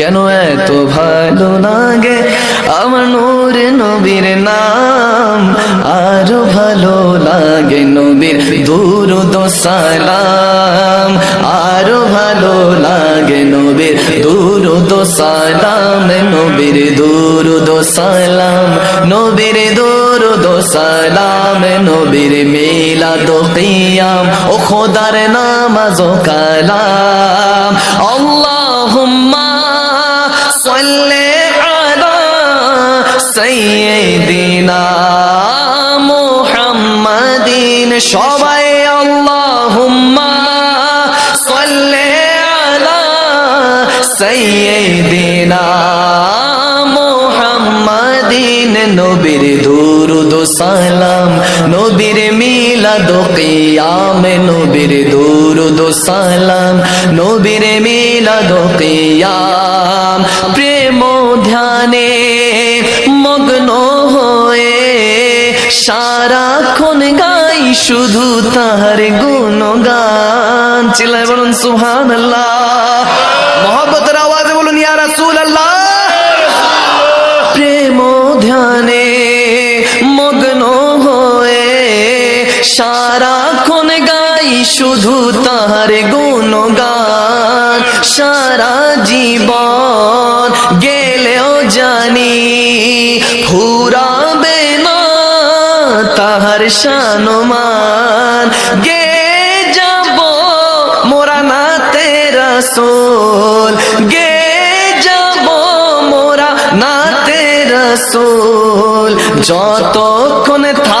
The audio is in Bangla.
কেন এত ভালো লাগে? আমার নূর নবীর নাম আরও ভালো লাগে নবীর দুরুদ সালাম। আরও ভালো লাগে নবীর দুরুদ সালাম। নবীর দুরুদ সালাম, নবীর দুরুদ সালাম, নবীর মিলাদ কিয়াম। ও খোদার নামাজ ও কালাম। আল্লাহুম্মা সাল্লি আলা সাইয়্যিদিনা সবাই আল্লাহুম্মা সাল্লি আলা সাইয়্যিদিনা মুহাম্মাদিন নবীর দুরুদ সালাম, নবীর মিলাদ কিয়াম, নবীর দুরুদ সালাম, নবীর মিলাদ কিয়াম। প্রেম ধ্যানে মগ্ন হয়ে সারাক্ষণ গাই শুধু তাহার গুণগান। চিল্লায় বলুন, সুবহানাল্লাহ। মহব্বতের আওয়াজে বলুন, ইয়া রাসূলুল্লাহ। প্রেম ধ্যানে মগ্ন হয়ে সারাক্ষণ গাই শুধু তাহার গুণগান। সারা জীবন জানি, ফুরাবে না তাহার শানমান গে যাব মোরা না তেরা সোল গে যাব মোরা না তেরা সোল যতক্ষণ থাক